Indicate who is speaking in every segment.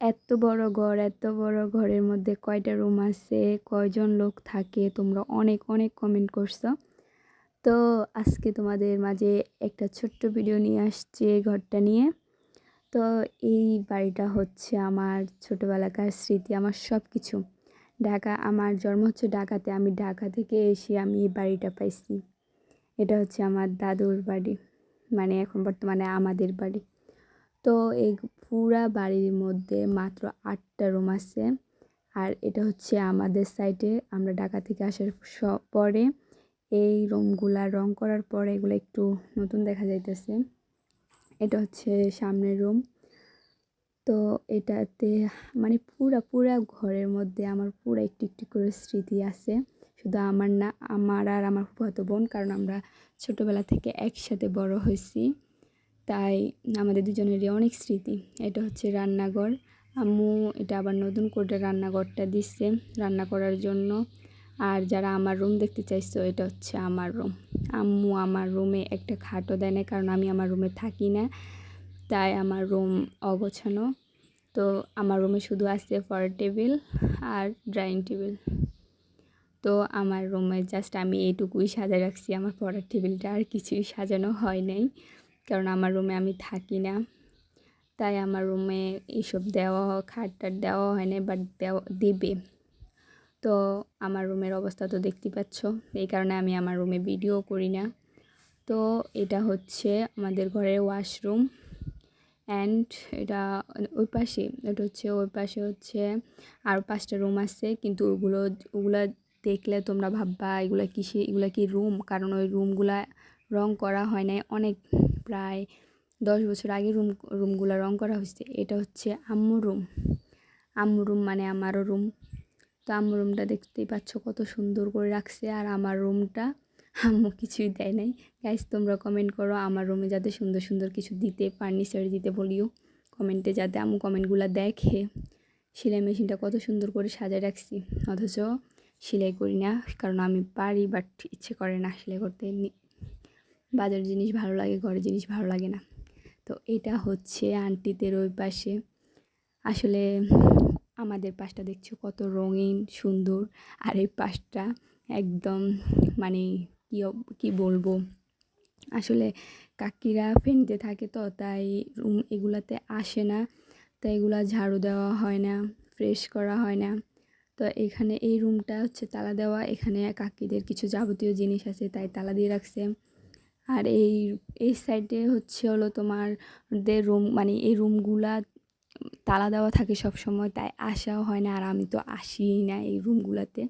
Speaker 1: এত বড় ঘর, এত বড় ঘরের মধ্যে কয়টা রুম আছে, কয়জন লোক থাকে, তোমরা অনেক অনেক কমেন্ট করছ। তো আজকে তোমাদের মাঝে একটা ছোট্ট ভিডিও নিয়ে আসছি এই ঘরটা নিয়ে। তো এই বাড়িটা হচ্ছে আমার ছোটোবেলাকার স্মৃতি, আমার সব কিছু ঢাকা, আমার জন্ম হচ্ছে ঢাকাতে, আমি ঢাকা থেকে এসে আমি এই বাড়িটা পাইছি। এটা হচ্ছে আমার দাদুর বাড়ি মানে এখন বর্তমানে আমাদের বাড়ি। তো এই পুরা বাড়ির মধ্যে মাত্র আটটা রুম আছে। আর এটা হচ্ছে আমাদের সাইডে আমরা ঢাকা থেকে আসার পরে এই রুমগুলা রং করার পরে এগুলো একটু নতুন দেখা যাইতেছে। এটা হচ্ছে সামনের রুম তো এটাতে মানে পুরা পুরা ঘরের মধ্যে আমার পুরা একটু একটু করে স্মৃতি আছে। শুধু আমার না, আমার আর আমার ফুফাতো বোন, কারণ আমরা ছোটোবেলা থেকে একসাথে বড় হয়েছি। তাই আমাদের দুজনেরই অনেক স্মৃতি। এটা হচ্ছে রান্নাঘর। আম্মু এটা আবার নতুন করে রান্নাঘরটা দিচ্ছে রান্না করার জন্য। আর যারা আমার রুম দেখতে চাইছো, এটা হচ্ছে আমার রুম আম্মু আমার রুমে একটা খাটও দেয় না কারণ আমি আমার রুমে থাকি না। তাই আমার রুম অগোছানো। তো আমার রুমে শুধু আছে ফর টেবিল আর ড্রাইনিং টেবিল তো আমার রুমে জাস্ট আমি এইটুকুই সাজায় রাখছি, আমার পড়ার টেবিলটা আর কিছুই সাজানো হয় নাই। কারণ আমার রুমে আমি থাকি না। তাই আমার রুমে এইসব দেওয়া খাট টাট দেওয়া হয় না বাট দেওয়া, দেবে। তো আমার রুমের অবস্থা তো দেখতে পাচ্ছ, এই কারণে আমি আমার রুমে ভিডিও করি না। তো এটা হচ্ছে আমাদের ঘরের ওয়াশরুম অ্যান্ড এটা ওই পাশে, এটা হচ্ছে, ওই পাশে হচ্ছে আরও পাঁচটা রুম আছে, কিন্তু ওগুলো ওগুলো দেখলে তোমরা ভাববা, এগুলো কিসে, এগুলো কি রুম কারণ ওই রুমগুলা রং করা হয় নাই, অনেক প্রায় দশ বছর আগে রুম, রুমগুলো রং করা হয়েছে। এটা হচ্ছে আম্মু রুম। আম্মু রুম মানে আমারও রুম। তো আম্মু রুমটা দেখতেই পাচ্ছ কত সুন্দর করে রাখছে। আর আমার রুমটা আম্মু কিছুই দেয় নাই। গাইজ তোমরা কমেন্ট করো আমার রুমে যাতে সুন্দর সুন্দর কিছু দিতে ফার্নিচার দিতে বলিও। কমেন্টে যাতে আম্মু কমেন্টগুলো দেখে। সেলাই মেশিনটা কত সুন্দর করে সাজায় রাখছি। অথচ সেলাই করি না, কারণ আমি পারি বাট ইচ্ছে করে না সেলাই করতে। বাজার জিনিস ভালো লাগে ঘরের জিনিস ভালো লাগে না। তো এটা হচ্ছে আন্টিদের ওই পাশে আসলে আমাদের পাশটা দেখছ কত রঙিন, সুন্দর। আর এই পাশটা একদম মানে কী কী বলব? আসলে কাকিরা ফেনতে থাকে তো, তাই রুম এগুলাতে আসে না। তাই এগুলা ঝাড়ু দেওয়া হয় না, ফ্রেশ করা হয় না। তো এখানে এই রুমটা হচ্ছে তালা দেওয়া। এখানে কাকিদের কিছু যাবতীয় জিনিস আছে, তাই তালা দিয়ে রাখছে। আর এই এই সাইডে হচ্ছে হলো তোমার দের রুম মানে এই রুমগুলা তালা দেওয়া থাকে সব সময় তাই আসাও হয় না, আর আমি তো আসিই না এই রুমগুলাতে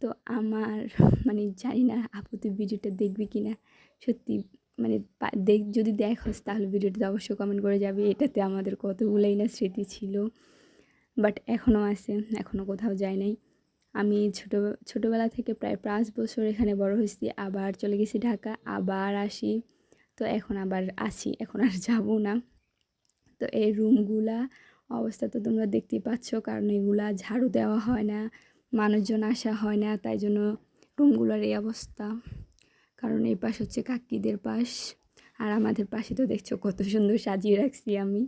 Speaker 1: তো আমার মানে জানি না আপু ভিডিওটা দেখবি কি না সত্যি মানে দেখ, যদি দেখোস তাহলে ভিডিওটাতে অবশ্যই কমেন্ট করে যাবে। এটাতে আমাদের কতগুলোই না স্মৃতি ছিল। বাট এখনও আছে এখনও কোথাও যায় নাই। আমি ছোটো, ছোটোবেলা থেকে প্রায় পাঁচ বছর এখানে বড় হয়েছি, আবার চলে গেছি ঢাকা, আবার আসি। তো এখন আবার আসি এখন আর যাব না। তো এই রুমগুলা অবস্থা তো তোমরা দেখতেই পাচ্ছ, কারণ এগুলা ঝাড়ু দেওয়া হয় না, মানুষজন আসা হয় না, তাই জন্য রুমগুলোর এই অবস্থা। কারণ এই পাশ হচ্ছে কাকিদের পাশ, আর আমাদের পাশে তো দেখছ কত সুন্দর সাজিয়ে রাখছি আমি,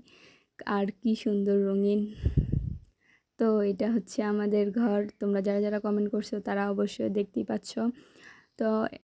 Speaker 1: আর কি সুন্দর রঙিন। তো এটা হচ্ছে আমাদের ঘর। তোমরা যারা যারা কমেন্ট করছ তারা অবশ্যই দেখতেই পাচ্ছ। তো